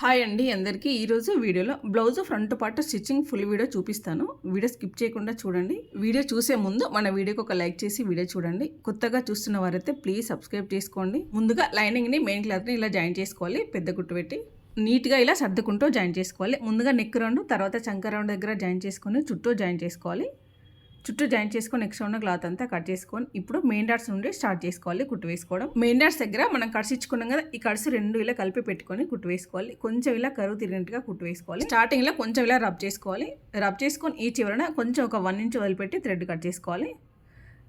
Hi అండి అందరికీ. ఈరోజు వీడియోలో blouse front part stitching full video చూపిస్తాను. వీడియో స్కిప్ చేయకుండా చూడండి. వీడియో చూసే ముందు మన వీడియోకి ఒక లైక్ చేసి వీడియో చూడండి. కొత్తగా చూస్తున్న వారైతే ప్లీజ్ సబ్స్క్రైబ్ చేసుకోండి. ముందుగా లైనింగ్ని మెయిన్ క్లాత్ని ఇలా జాయిన్ చేసుకోవాలి. పెద్ద గుట్టు పెట్టి నీట్గా ఇలా సర్దుకుంటూ జాయిన్ చేసుకోవాలి. ముందుగా నెక్ రౌండ్ తర్వాత చంక రౌండ్ దగ్గర జాయిన్ చేసుకొని చుట్టూ జాయిన్ చేసుకోవాలి. చుట్టూ జాయిన్ చేసుకొని నెక్స్ట్ ఉన్న క్లాత్ అంతా కట్ చేసుకొని ఇప్పుడు మెయిన్ డాట్స్ నుండి స్టార్ట్ చేసుకోవాలి కుట్టు వేసుకోవడం. మెయిన్ డాట్స్ దగ్గర మనం కట్స్ ఇచ్చుకున్నాం కదా ఈ కట్స్ రెండు ఇలా కలిపి పెట్టుకొని కుట్టు వేసుకోవాలి. కొంచెం ఇలా కరువు తిరిగినట్టుగా కుట్టు వేసుకోవాలి. స్టార్టింగ్లో కొంచెం ఇలా రబ్ చేసుకోవాలి. రబ్ చేసుకొని ఈ చివరన కొంచెం ఒక వన్ ఇంచ్ వదిలిపెట్టి థ్రెడ్ కట్ చేసుకోవాలి.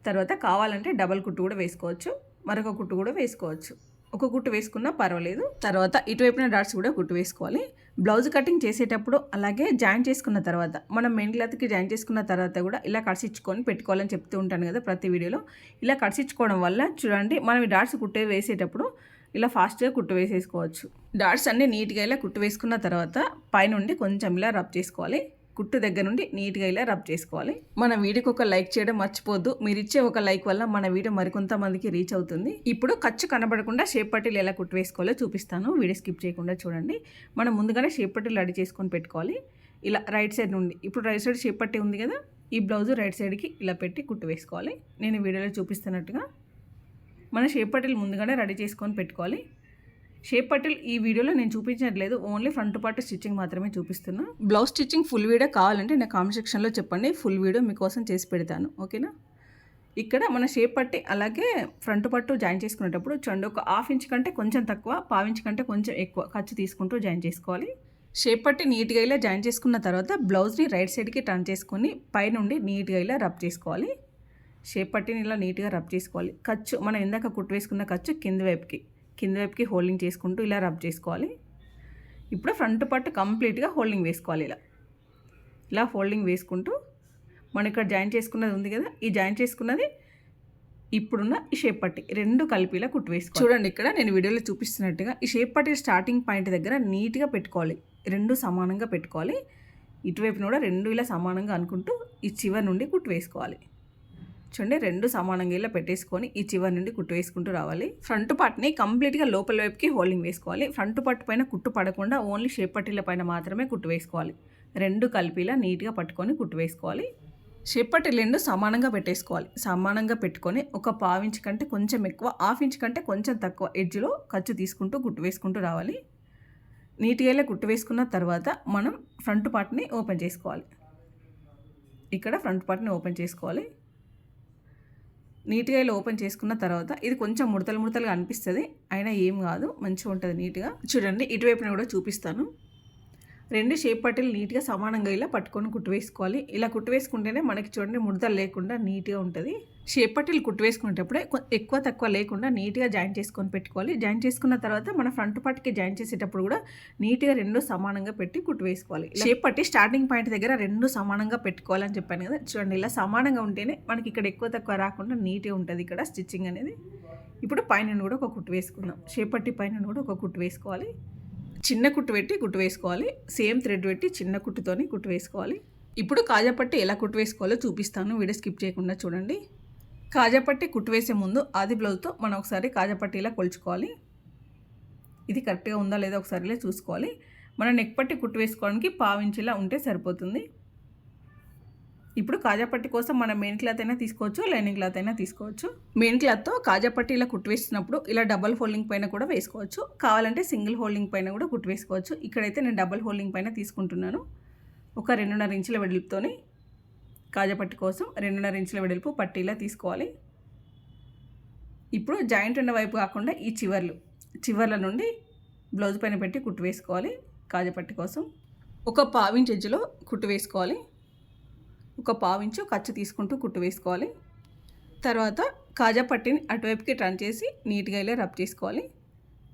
తర్వాత కావాలంటే డబల్ కుట్టు కూడా వేసుకోవచ్చు. మరొక కుట్టు కూడా వేసుకోవచ్చు. ఒక కుట్టు వేసుకున్నా పర్వాలేదు. తర్వాత ఇటువైపున డాట్స్ కూడా కుట్టు వేసుకోవాలి. బ్లౌజ్ కటింగ్ చేసేటప్పుడు అలాగే జాయిన్ చేసుకున్న తర్వాత మనం మెయిన్ క్లాత్కి జాయిన్ చేసుకున్న తర్వాత కూడా ఇలా కడిసిచ్చుకొని పెట్టుకోవాలని చెప్తూ ఉంటాను కదా ప్రతి వీడియోలో. ఇలా కడిసిచ్చుకోవడం వల్ల చూడండి మనం ఈ డాట్స్ కుట్టే వేసేటప్పుడు ఇలా ఫాస్ట్గా కుట్టు వేసేసుకోవచ్చు. డాట్స్ అన్నీ నీట్గా ఇలా కుట్టు వేసుకున్న తర్వాత పైనుండి కొంచెం ఇలా రబ్ చేసుకోవాలి. కుట్టు దగ్గర నుండి నీట్గా ఇలా రబ్ చేసుకోవాలి. మన వీడియోకి ఒక లైక్ చేయడం మర్చిపోద్దు మీరు ఇచ్చే ఒక లైక్ వల్ల మన వీడియో మరికొంతమందికి రీచ్ అవుతుంది. ఇప్పుడు ఖర్చు కనబడకుండా షేప్ పట్టీలు ఎలా కుట్టు వేసుకోవాలో చూపిస్తాను. వీడియో స్కిప్ చేయకుండా చూడండి. మనం ముందుగానే షేప్ పట్టీలు రెడీ చేసుకొని పెట్టుకోవాలి. ఇలా రైట్ సైడ్ నుండి ఇప్పుడు రైట్ సైడ్ షేప్ పట్టీ ఉంది కదా ఈ బ్లౌజ్ రైట్ సైడ్కి ఇలా పెట్టి కుట్టు వేసుకోవాలి. నేను వీడియోలో చూపిస్తున్నట్టుగా మన షేప్ పట్టీలు ముందుగానే రెడీ చేసుకొని పెట్టుకోవాలి. షేప్ పట్టిల్ ఈ వీడియోలో నేను చూపించట్లేదు ఓన్లీ ఫ్రంట్ పార్ట్ స్టిచ్చింగ్ మాత్రమే చూపిస్తున్నా. బ్లౌజ్ స్టిచ్చింగ్ ఫుల్ వీడియో కావాలంటే నా కామెంట్ సెక్షన్లో చెప్పండి. ఫుల్ వీడియో మీకోసం చేసి పెడతాను. ఓకేనా? ఇక్కడ మన షేప్ పట్టి అలాగే ఫ్రంట్ పట్టు జాయిన్ చేసుకునేటప్పుడు చూడండి ఒక హాఫ్ ఇంచ్ కంటే కొంచెం తక్కువ పావు ఇంచ్ కంటే కొంచెం ఎక్కువ ఖర్చు తీసుకుంటూ జాయిన్ చేసుకోవాలి. షేప్ పట్టి నీట్గా ఇలా జాయిన్ చేసుకున్న తర్వాత బ్లౌజ్ని రైట్ సైడ్కి టర్న్ చేసుకొని పైనుండి నీట్గా ఇలా రబ్ చేసుకోవాలి. షేప్ పట్టిని ఇలా నీట్గా రబ్ చేసుకోవాలి. ఖర్చు మనం ఇందాక కుట్టు వేసుకున్న ఖర్చు కింది వైపుకి. కింద వైపుకి హోల్డింగ్ చేసుకుంటూ ఇలా రబ్ చేసుకోవాలి. ఇప్పుడు ఫ్రంట్ పట్టు కంప్లీట్గా హోల్డింగ్ వేసుకోవాలి ఇలా. ఇలా హోల్డింగ్ వేసుకుంటూ మనం ఇక్కడ జాయిన్ చేసుకున్నది ఉంది కదా ఈ జాయిన్ చేసుకున్నది ఇప్పుడున్న ఈ షేప్ పట్టి రెండు కలిపిలా కుట్టు వేసుకోవాలి. చూడండి ఇక్కడ నేను వీడియోలో చూపిస్తున్నట్టుగా ఈ షేప్ పట్టి స్టార్టింగ్ పాయింట్ దగ్గర నీట్గా పెట్టుకోవాలి రెండు సమానంగా పెట్టుకోవాలి. ఇటువైపున కూడా రెండు ఇలా సమానంగా అనుకుంటూ ఈ చివరి నుండి కుట్టు వేసుకోవాలి. చూడండి రెండు సమానంగా ఇలా పెట్టేసుకొని ఈ చివరి నుండి కుట్టు వేసుకుంటూ రావాలి. ఫ్రంట్ పార్ట్ని కంప్లీట్గా లోపల వైపుకి హోల్డింగ్ వేసుకోవాలి. ఫ్రంట్ పార్ట్ పైన కుట్టు పడకుండా ఓన్లీ షేప్ పట్టీల పైన మాత్రమే కుట్టు వేసుకోవాలి. రెండు కలిపిలా నీట్గా పట్టుకొని కుట్టు వేసుకోవాలి. షేప్ పట్టీలు రెండు సమానంగా పెట్టేసుకోవాలి. సమానంగా పెట్టుకొని ఒక పావించ్ కంటే కొంచెం ఎక్కువ హాఫ్ ఇంచ్ కంటే కొంచెం తక్కువ ఎడ్జ్లో ఖర్చు తీసుకుంటూ కుట్టు వేసుకుంటూ రావాలి. నీట్గా ఇలా కుట్టు వేసుకున్న తర్వాత మనం ఫ్రంట్ పార్ట్ని ఓపెన్ చేసుకోవాలి. ఇక్కడ ఫ్రంట్ పార్ట్ని ఓపెన్ చేసుకోవాలి. నీట్గా ఇలా ఓపెన్ చేసుకున్న తర్వాత ఇది కొంచెం ముడతలు ముడతలుగా అనిపిస్తుంది. అయినా ఏం కాదు. మంచిగా ఉంటుంది నీట్గా. చూడండి ఇటువైపున కూడా చూపిస్తాను. రెండు షేప్ పట్టీలు నీట్గా సమానంగా ఇలా పట్టుకొని కుట్టు వేసుకోవాలి. ఇలా కుట్టు వేసుకుంటేనే మనకి చూడండి ముడతలు లేకుండా నీట్గా ఉంటుంది. షేప్ పట్టీలు కుట్టు వేసుకునేటప్పుడే కొ- ఎక్కువ తక్కువ లేకుండా నీట్గా జాయిన్ చేసుకొని పెట్టుకోవాలి. జాయిన్ చేసుకున్న తర్వాత మన ఫ్రంట్ పార్ట్కి జాయిన్ చేసేటప్పుడు కూడా నీట్గా రెండు సమానంగా పెట్టి కుట్టు వేసుకోవాలి. షేప్ పట్టి స్టార్టింగ్ పాయింట్ దగ్గర రెండు సమానంగా పెట్టుకోవాలని చెప్పాను కదా. చూడండి ఇలా సమానంగా ఉంటేనే మనకి ఇక్కడ ఎక్కువ తక్కువ రాకుండా నీట్గా ఉంటుంది ఇక్కడ స్టిచ్చింగ్ అనేది. ఇప్పుడు పైన కూడా ఒక కుట్టు వేసుకుందాం. షేప్ పట్టి పైన కూడా ఒక కుట్టు వేసుకోవాలి. చిన్న కుట్టు పెట్టి కుట్టు వేసుకోవాలి. సేమ్ థ్రెడ్ పెట్టి చిన్న కుట్టుతోని కుట్టు వేసుకోవాలి. ఇప్పుడు కాజాపట్టి ఎలా కుట్టు వేసుకోవాలో చూపిస్తాను. వీడియో స్కిప్ చేయకుండా చూడండి. కాజాపట్టి కుట్టు వేసే ముందు ఆది బ్లౌజ్తో మనం ఒకసారి కాజాపట్టి ఇలా కొలుచుకోవాలి. ఇది కరెక్ట్గా ఉందా లేదా ఒకసారి ఇలా చూసుకోవాలి. మనం నెక్ పట్టి కుట్టు వేసుకోవడానికి పావించేలా ఉంటే సరిపోతుంది. ఇప్పుడు కాజాపట్టి కోసం మనం మెయిన్ క్లాత్ అయినా తీసుకోవచ్చు లైనింగ్ క్లాత్ అయినా తీసుకోవచ్చు. మెయిన్ క్లాత్తో కాజాపట్టి ఇలా కుట్టు వేసినప్పుడు ఇలా డబల్ హోల్డింగ్ పైన కూడా వేసుకోవచ్చు. కావాలంటే సింగిల్ హోల్డింగ్ పైన కూడా కుట్టు వేసుకోవచ్చు. ఇక్కడైతే నేను డబల్ హోల్డింగ్ పైన తీసుకుంటున్నాను. ఒక రెండున్నర ఇంచుల వెడల్పుతోని కాజాపట్టి కోసం రెండున్నర ఇంచుల వెడల్పు పట్టీలా తీసుకోవాలి. ఇప్పుడు జాయింట్ ఉన్న వైపు కాకుండా ఈ చివర్లు చివర్ల నుండి బ్లౌజ్ పైన పెట్టి కుట్టు వేసుకోవాలి కాజాపట్టి కోసం. ఒక పావించ్ ఎజ్జులో కుట్టు వేసుకోవాలి. ఒక పావించు ఖర్చు తీసుకుంటూ కుట్టు వేసుకోవాలి. తర్వాత కాజా పట్టిని అటువైపుకి టర్న్ చేసి నీట్గా ఇలా రబ్ చేసుకోవాలి.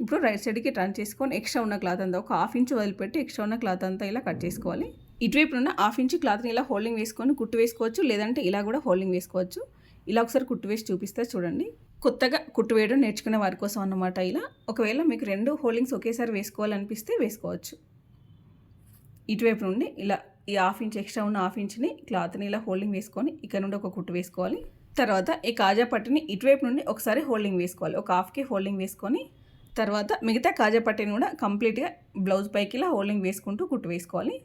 ఇప్పుడు రైట్ సైడ్కి టర్న్ చేసుకొని ఎక్స్ట్రా ఉన్న క్లాత్ అంతా ఒక హాఫ్ ఇంచ్ వదిలిపెట్టి ఎక్స్ట్రా ఉన్న క్లాత్ అంతా ఇలా కట్ చేసుకోవాలి. ఇటువైపు ఉన్న హాఫ్ ఇంచ్ క్లాత్ని ఇలా హోల్డింగ్ వేసుకొని కుట్టు వేసుకోవచ్చు లేదంటే ఇలా కూడా హోల్డింగ్ వేసుకోవచ్చు. ఇలా ఒకసారి కుట్టు వేసి చూపిస్తే చూడండి. కొత్తగా కుట్టు వేయడం నేర్చుకునే వారి కోసం అన్నమాట ఇలా. ఒకవేళ మీకు రెండు హోల్డింగ్స్ ఒకేసారి వేసుకోవాలనిపిస్తే వేసుకోవచ్చు. ఇటువైపు నుండి ఇలా ఈ హాఫ్ ఇంచ్ ఎక్స్ట్రా ఉన్న హాఫ్ ఇంచ్ని క్లాత్ని ఇలా హోల్డింగ్ వేసుకొని ఇక్కడ నుండి ఒక కుట్టు వేసుకోవాలి. తర్వాత ఈ కాజా పట్టుని ఇటువైపు నుండి ఒకసారి హోల్డింగ్ వేసుకోవాలి. ఒక హాఫ్కి హోల్డింగ్ వేసుకొని తర్వాత మిగతా కాజా పట్టిని కూడా కంప్లీట్గా బ్లౌజ్ పైకి ఇలా హోల్డింగ్ వేసుకుంటూ కుట్టు వేసుకోవాలి.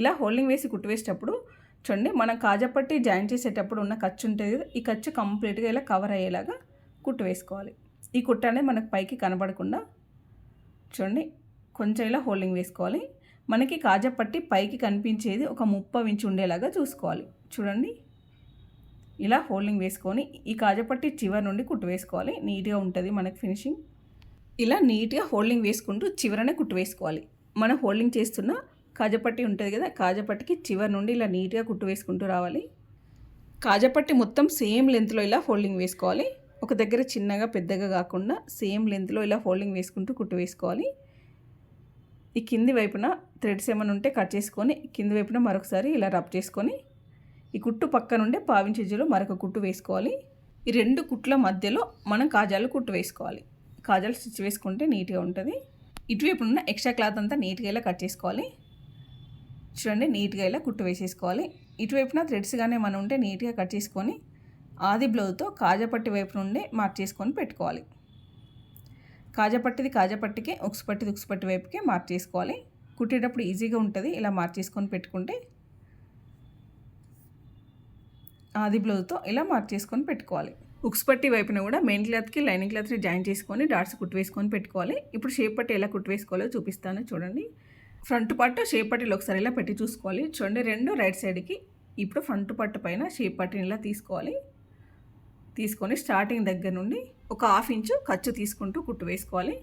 ఇలా హోల్డింగ్ వేసి కుట్టు వేసేటప్పుడు చూడండి మనం కాజా పట్టి జాయిన్ చేసేటప్పుడు ఉన్న ఖర్చు ఉంటుంది కదా ఈ ఖర్చు కంప్లీట్గా ఇలా కవర్ అయ్యేలాగా కుట్టు వేసుకోవాలి. ఈ కుట్ట అనేది మనకు పైకి కనబడకుండా చూడండి కొంచెం ఇలా హోల్డింగ్ వేసుకోవాలి. మనకి కాజపట్టి పైకి కనిపించేది ఒక ముప్ప ఇంచు ఉండేలాగా చూసుకోవాలి. చూడండి. ఇలా హోల్డింగ్ వేసుకొని ఈ కాజపట్టి చివరి నుండి కుట్టు వేసుకోవాలి. నీట్గా ఉంటుంది మనకి ఫినిషింగ్. ఇలా నీట్గా హోల్డింగ్ వేసుకుంటూ చివరనే కుట్టు వేసుకోవాలి. మనం హోల్డింగ్ చేస్తున్న కాజపట్టి ఉంటుంది కదా కాజపట్టికి చివరి నుండి ఇలా నీట్గా కుట్టు వేసుకుంటూ రావాలి. కాజపట్టి మొత్తం సేమ్ లెంత్లో ఇలా హోల్డింగ్ వేసుకోవాలి. ఒక దగ్గర చిన్నగా పెద్దగా కాకుండా సేమ్ లెంత్లో ఇలా హోల్డింగ్ వేసుకుంటూ కుట్టు వేసుకోవాలి. ఈ కింది వైపున థ్రెడ్స్ ఏమైనా ఉంటే కట్ చేసుకొని కింది వైపున మరొకసారి ఇలా రబ్ చేసుకొని ఈ కుట్టు పక్క నుండే పావించేజీలో మరొక కుట్టు వేసుకోవాలి. ఈ రెండు కుట్ల మధ్యలో మనం కాజాలు కుట్టు వేసుకోవాలి. కాజాలు స్టిచ్ వేసుకుంటే నీట్గా ఉంటుంది. ఇటువైపు ఉన్న ఎక్స్ట్రా క్లాత్ అంతా నీట్గా ఇలా కట్ చేసుకోవాలి. చూడండి నీట్గా ఇలా కుట్టు వేసేసుకోవాలి. ఇటువైపున థ్రెడ్స్ కానీ మనం ఉంటే నీట్గా కట్ చేసుకొని ఆది బ్లౌజ్తో కాజపట్టి వైపు నుండి మార్క్ చేసుకొని పెట్టుకోవాలి. కాజపట్టిది కాజపట్టికి ఉక్సుపట్టిది ఉక్సుపట్టి వైపుకే మార్చేసుకోవాలి. కుట్టేటప్పుడు ఈజీగా ఉంటుంది. ఇలా మార్చేసుకొని పెట్టుకుంటే ఆది బ్లౌజ్తో ఇలా మార్చేసుకొని పెట్టుకోవాలి. ఉక్స్ పట్టి వైపున కూడా మెయిన్ క్లాత్కి లైనింగ్ క్లాత్ని జాయిన్ చేసుకొని డాట్స్ కుట్టు వేసుకొని పెట్టుకోవాలి. ఇప్పుడు షేప్ పట్టి ఎలా కుట్టు వేసుకోవాలో చూపిస్తాను చూడండి. ఫ్రంట్ పట్టు షేప్ పట్టీలు ఒకసారి ఇలా పెట్టి చూసుకోవాలి. చూడండి రెండు రైట్ సైడ్కి ఇప్పుడు ఫ్రంట్ పట్టు పైన షేప్ పట్టిని ఇలా తీసుకోవాలి. తీసుకొని స్టార్టింగ్ దగ్గర నుండి ఒక హాఫ్ ఇంచు ఖర్చు తీసుకుంటూ కుట్టు వేసుకోవాలి.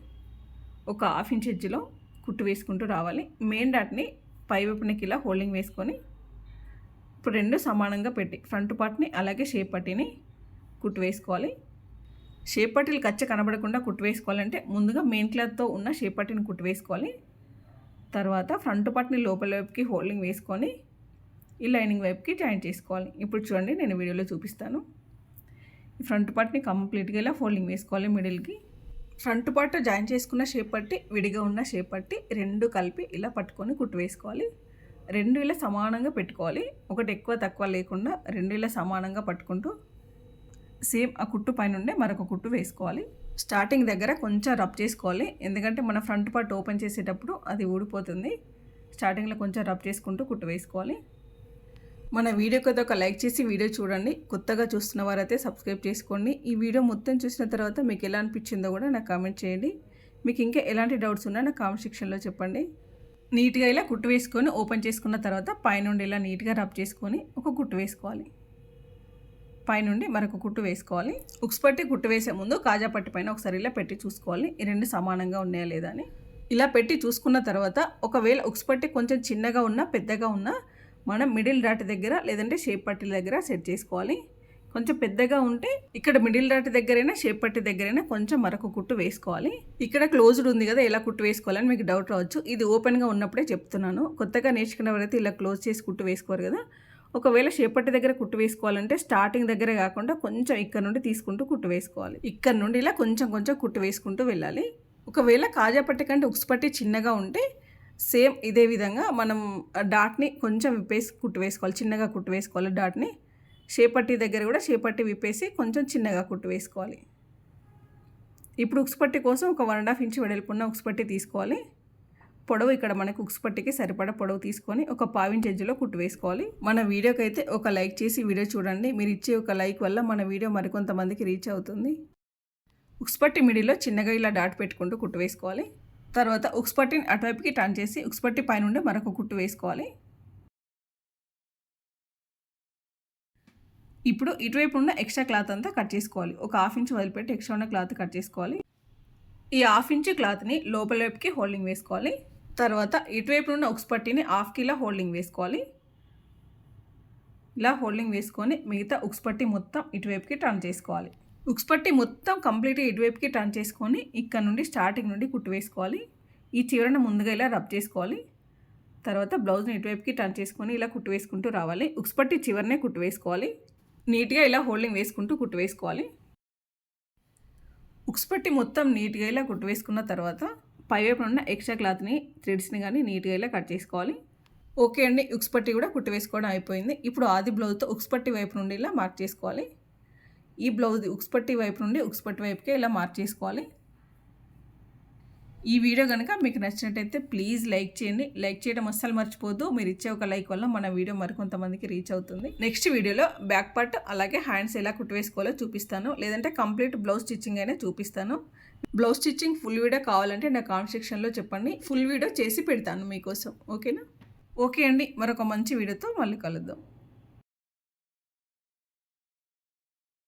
ఒక హాఫ్ ఇంచ్ ఎడ్జ్లో కుట్టు వేసుకుంటూ రావాలి. మెయిన్ డాట్ని పైవైపునకి ఇలా హోల్డింగ్ వేసుకొని ఇప్పుడు రెండు సమానంగా పెట్టి ఫ్రంట్ పార్ట్ని అలాగే షేప్ పట్టిని కుట్టు వేసుకోవాలి. షేప్ పట్టీలు కచ్చ కనబడకుండా కుట్టు వేసుకోవాలంటే ముందుగా మెయిన్ క్లాత్తో ఉన్న షేప్ పట్టీని కుట్టు వేసుకోవాలి. తర్వాత ఫ్రంట్ పార్ట్ని లోపల వైపుకి హోల్డింగ్ వేసుకొని ఈ లైనింగ్ వైపుకి జాయిన్ చేసుకోవాలి. ఇప్పుడు చూడండి నేను వీడియోలో చూపిస్తాను. ఫ్రంట్ పార్ట్ని కంప్లీట్గా ఇలా ఫోల్డింగ్ వేసుకోవాలి మిడిల్కి. ఫ్రంట్ పార్ట్ జాయిన్ చేసుకున్న షేప్ పట్టి విడిగా ఉన్న షేప్ పట్టి రెండు కలిపి ఇలా పట్టుకొని కుట్టు వేసుకోవాలి. రెండు ఇలా సమానంగా పెట్టుకోవాలి. ఒకటి ఎక్కువ తక్కువ లేకుండా రెండు ఇలా సమానంగా పట్టుకుంటూ సేమ్ ఆ కుట్టు పైన మరొక కుట్టు వేసుకోవాలి. స్టార్టింగ్ దగ్గర కొంచెం రబ్ చేసుకోవాలి. ఎందుకంటే మన ఫ్రంట్ పార్ట్ ఓపెన్ చేసేటప్పుడు అది ఊడిపోతుంది. స్టార్టింగ్లో కొంచెం రబ్ చేసుకుంటూ కుట్టు వేసుకోవాలి. మన వీడియోకి అయితే ఒక లైక్ చేసి వీడియో చూడండి. కొత్తగా చూస్తున్న వారైతే సబ్స్క్రైబ్ చేసుకోండి. ఈ వీడియో మొత్తం చూసిన తర్వాత మీకు ఎలా అనిపించిందో కూడా నాకు కామెంట్ చేయండి. మీకు ఇంకా ఎలాంటి డౌట్స్ ఉన్నా నాకు కామెంట్ సెక్షన్లో చెప్పండి. నీట్గా ఇలా కుట్టు వేసుకొని ఓపెన్ చేసుకున్న తర్వాత పైనుండి ఇలా నీట్గా రబ్ చేసుకొని ఒక కుట్టు వేసుకోవాలి. పైనుండి మరొక కుట్టు వేసుకోవాలి. ఉక్స్ పట్టి కుట్టు వేసే ముందు కాజా పట్టి పైన ఒకసారి ఇలా పెట్టి చూసుకోవాలి. ఈ రెండు సమానంగా ఉన్నాయా లేదా అని. ఇలా పెట్టి చూసుకున్న తర్వాత ఒకవేళ ఉక్స్ పట్టి కొంచెం చిన్నగా ఉన్నా పెద్దగా ఉన్నా మనం మిడిల్ డాట్ దగ్గర లేదంటే షేప్ పట్టీల దగ్గర సెట్ చేసుకోవాలి. కొంచెం పెద్దగా ఉంటే ఇక్కడ మిడిల్ డాట్ దగ్గరైనా షేప్ పట్టి దగ్గరైనా కొంచెం మరొక కుట్టు వేసుకోవాలి. ఇక్కడ క్లోజ్డ్ ఉంది కదా ఎలా కుట్టు వేసుకోవాలని మీకు డౌట్ రావచ్చు. ఇది ఓపెన్గా ఉన్నప్పుడే చెప్తున్నాను. కొత్తగా నేర్చుకున్నవారైతే ఇలా క్లోజ్ చేసి కుట్టు వేసుకోరు కదా. ఒకవేళ చేపట్టి దగ్గర కుట్టు వేసుకోవాలంటే స్టార్టింగ్ దగ్గరే కాకుండా కొంచెం ఇక్కడ నుండి తీసుకుంటూ కుట్టు వేసుకోవాలి. ఇక్కడ నుండి ఇలా కొంచెం కొంచెం కుట్టు వేసుకుంటూ వెళ్ళాలి. ఒకవేళ కాజాపట్టి కంటే ఉక్సుపట్టి చిన్నగా ఉంటే సేమ్ ఇదే విధంగా మనం డాట్ని కొంచెం విప్పేసి కుట్టు వేసుకోవాలి చిన్నగా కుట్టు వేసుకోవాలి డాట్ని. షేపట్టి దగ్గర కూడా షేపట్టి విప్పేసి కొంచెం చిన్నగా కుట్టు వేసుకోవాలి. ఇప్పుడు ఉక్సుపట్టి కోసం ఒక వన్ అండ్ హాఫ్ ఇంచ్ వెడల్పున్న ఉక్సుపట్టి తీసుకోవాలి. పొడవు ఇక్కడ మనకు ఉక్సుపట్టికి సరిపడ పొడవు తీసుకొని ఒక పావించ్ ఎజ్జులో కుట్టు వేసుకోవాలి. మన వీడియోకి అయితే ఒక లైక్ చేసి వీడియో చూడండి. మీరు ఇచ్చే ఒక లైక్ వల్ల మన వీడియో మరికొంతమందికి రీచ్ అవుతుంది. ఉక్సుపట్టి మిడిలో చిన్నగా ఇలా డాట్ పెట్టుకుంటూ కుట్టు వేసుకోవాలి. తర్వాత ఉక్స్పట్టిని అటువైపుకి టర్న్ చేసి ఉక్స్పట్టి పైనుండే మరొక కుట్టు వేసుకోవాలి. ఇప్పుడు ఇటువైపు ఉన్న ఎక్స్ట్రా క్లాత్ అంతా కట్ చేసుకోవాలి. ఒక హాఫ్ ఇంచ్ వదిలిపెట్టి ఎక్స్ట్రా ఉన్న క్లాత్ కట్ చేసుకోవాలి. ఈ హాఫ్ ఇంచ్ క్లాత్ని లోపల వైపుకి హోల్డింగ్ వేసుకోవాలి. తర్వాత ఇటువైపు ఉన్న ఒక పట్టీని హాఫ్ కిలో హోల్డింగ్ వేసుకోవాలి. ఇలా హోల్డింగ్ వేసుకొని మిగతా ఉక్స్ పట్టి మొత్తం ఇటువైపుకి టర్న్ చేసుకోవాలి. ఉక్స్ పట్టి మొత్తం కంప్లీట్గా ఇటువైపుకి టర్న్ చేసుకొని ఇక్కడ నుండి స్టార్టింగ్ నుండి కుట్టు వేసుకోవాలి. ఈ చివరన ముందుగా ఇలా రబ్ చేసుకోవాలి. తర్వాత బ్లౌజ్ని ఇటువైపుకి టర్న్ చేసుకొని ఇలా కుట్టు వేసుకుంటూ రావాలి. ఉక్స్ పట్టి చివరనే కుట్టు వేసుకోవాలి. నీట్గా ఇలా హోల్డింగ్ వేసుకుంటూ కుట్టు వేసుకోవాలి. ఉక్స్ పట్టి మొత్తం నీట్గా ఇలా కుట్టు వేసుకున్న తర్వాత పైవైపు ఉన్న ఎక్స్ట్రా క్లాత్ని థ్రెడ్స్ని కానీ నీట్గా ఇలా కట్ చేసుకోవాలి. ఓకే అండి ఉక్స్ పట్టి కూడా కుట్టు వేసుకోవడం అయిపోయింది. ఇప్పుడు ఆది బ్లౌజ్తో ఉక్స్ పట్టి వైపు నుండి ఇలా మార్క్ చేసుకోవాలి. ఈ బ్లౌజ్ ఉక్స్పట్టి వైపు నుండి ఉక్స్పట్టి వైపుకే ఇలా మార్చేసుకోవాలి ఈ వీడియో కనుక మీకు నచ్చినట్టయితే ప్లీజ్ లైక్ చేయండి. లైక్ చేయడం అస్సలు మర్చిపోద్దు మీరు ఇచ్చే ఒక లైక్ వల్ల మన వీడియో మరికొంతమందికి రీచ్ అవుతుంది. నెక్స్ట్ వీడియోలో బ్యాక్ పార్ట్ అలాగే హ్యాండ్స్ ఎలా కుట్టివేసుకోవాలో చూపిస్తాను. లేదంటే కంప్లీట్ బ్లౌజ్ స్టిచ్చింగ్ అయినా చూపిస్తాను. బ్లౌజ్ స్టిచ్చింగ్ ఫుల్ వీడియో కావాలంటే నా కామెంట్ సెక్షన్లో చెప్పండి. ఫుల్ వీడియో చేసి పెడతాను మీకోసం. ఓకేనా? ఓకే అండి. మరొక మంచి వీడియోతో మళ్ళీ కలుద్దాం.